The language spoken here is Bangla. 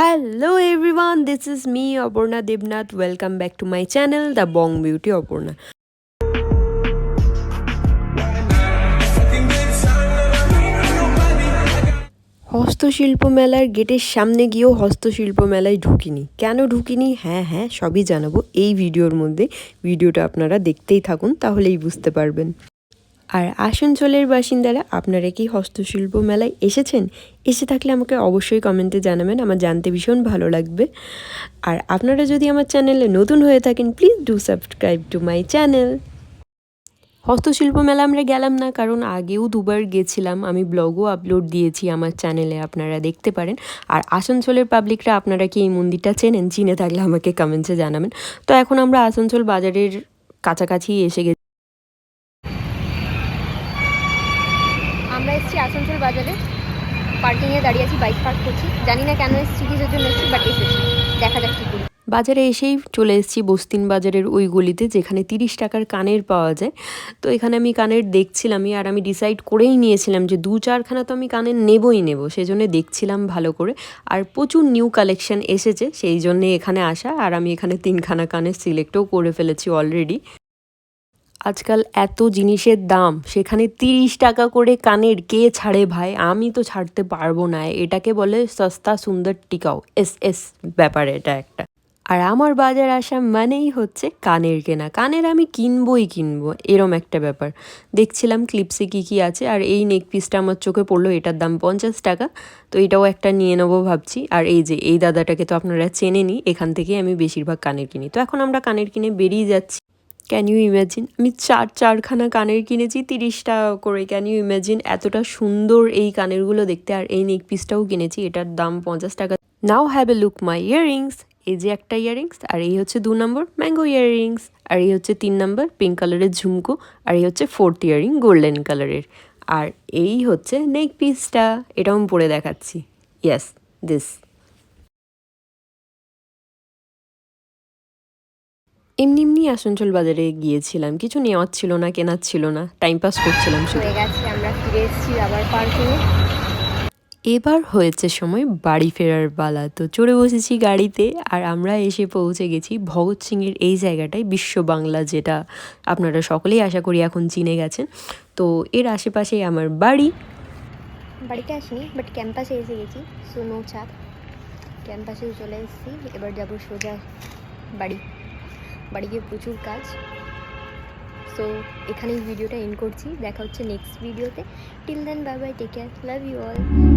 Hello everyone, this is me Aparna Debnath welcome back to my channel the bong beauty Aparna হস্তশিল্প মেলার গেটের সামনে গিয়েও হস্তশিল্প মেলায় ঢুকিনি। কেন ঢুকিনি? হ্যাঁ হ্যাঁ সবই জানাব। এই ভিডিওর মধ্যে ভিডিওটা আপনারা দেখতেই থাকুন তাহলেই বুঝতে পারবেন। আর আসানসোলের বাসিন্দারা, আপনারা কি হস্তশিল্প মেলায় এসেছেন? এসে থাকলে আমাকে অবশ্যই কমেন্টে জানাবেন, আমার জানতে ভীষণ ভালো লাগবে। আর আপনারা যদি আমার চ্যানেলে নতুন হয়ে থাকেন please do subscribe to my channel হস্তশিল্প মেলা আমরা গেলাম না, কারণ আগেও দুবার গেছিলাম। আমি ব্লগও আপলোড দিয়েছি আমার চ্যানেলে, আপনারা দেখতে পারেন। আর আসানসোলের পাবলিকরা আপনারা কি এই মন্দিরটা চেনেন? চিনে থাকলে আমাকে কমেন্টসে জানাবেন। তো এখন আমরা আসানসোল বাজারের কাছাকাছি এসে গেছি আমরা এসেছি আসানসোল বাজারে পার্কিংয়ে দাঁড়িয়ে আছি বাইক পার্ক করছি। জানি না কেন এসেছি কিসের জন্য এসেছি বাট এসেছি। দেখা যাক কী করি। বাজারে এসেই চলে এসেছি বস্তিন বাজারের ওই গলিতে, যেখানে তিরিশ টাকার কানের পাওয়া যায়। তো এখানে আমি কানের দেখছিলামই, আর আমি ডিসাইড করেই নিয়েছিলাম যে দু চারখানা তো আমি কানের নেবই নেব সেই জন্য দেখছিলাম ভালো করে। আর প্রচুর নিউ কালেকশন এসেছে, সেই জন্যে এখানে আসা, আর আমি এখানে তিনখানা কানের সিলেক্টও করে ফেলেছি অলরেডি আজকাল এত জিনিসের দাম, সেখানে তিরিশ টাকা করে কানের কে ছাড়ে ভাই? আমি তো ছাড়তে পারব না। এটাকে বলে সস্তা সুন্দর টিকাও। এস এস ব্যাপার এটা একটা। আর আমার বাজার আসা মানেই হচ্ছে কানের কেনা। কানের আমি কিনবই কিনবো, এরম একটা ব্যাপার। দেখছিলাম ক্লিপসে কী কী আছে, আর এই নেক পিসটা আমার চোখে পড়ল, এটার দাম পঞ্চাশ টাকা। তো এটাও একটা নিয়ে নেব ভাবছি। আর এই যে, এই দাদাটাকে তো আপনারা চেনে চেনেনি এখান থেকেই আমি বেশিরভাগ কানের কিনি। তো এখন আমরা কানের কিনে বেরিয়ে যাচ্ছি। ক্যান ইউ ইম্যাজিন আমি চার, চারখানা কানের কিনেছি তিরিশ টাকা করে। ক্যান ইউ ইম্যাজিন এতটা সুন্দর এই কানেরগুলো দেখতে? আর এই নেক পিসটাও কিনেছি, এটার দাম পঞ্চাশ টাকা। Now have a look my earrings এই যে একটা ইয়াররিংস আর এই হচ্ছে দু নম্বর ম্যাঙ্গো ইয়াররিংস আর এই হচ্ছে তিন নম্বর পিঙ্ক কালারের ঝুমকো। আর এই হচ্ছে ফোর্থ ইয়াররিং গোল্ডেন কালারের আর এই হচ্ছে নেক পিসটা এটাও আমি পরে দেখাচ্ছি। ইয়াস দিস এমনি এমনি আসানসোল বাজারে গিয়েছিলাম। কিছু নেওয়ার ছিল না কেনার ছিল না। টাইম পাস করছিলাম শুধু। আমরা ফিরে এসেছি আবার এবার হয়েছে সময় বাড়ি ফেরার পালা। তো চড়ে বসেছি গাড়িতে আর আমরা এসে পৌঁছে গেছি ভগৎ সিংয়ের এই জায়গাটায় বিশ্ব বাংলা যেটা আপনারা সকলেই আশা করি এখন চিনে গেছেন। তো এর আশেপাশেই আমার বাড়ি। বাড়িতে আসিনি বাট ক্যাম্পাসে এসে গেছি সো নো চাপ ক্যাম্পাসে চলে এসেছি এবার যাব সোজা বাড়ি। বাড়ি গিয়ে প্রচুর কাজ। সো এখানেই ভিডিওটা এন্ড করছি। দেখা হচ্ছে নেক্সট ভিডিওতে till then bye bye take care love you all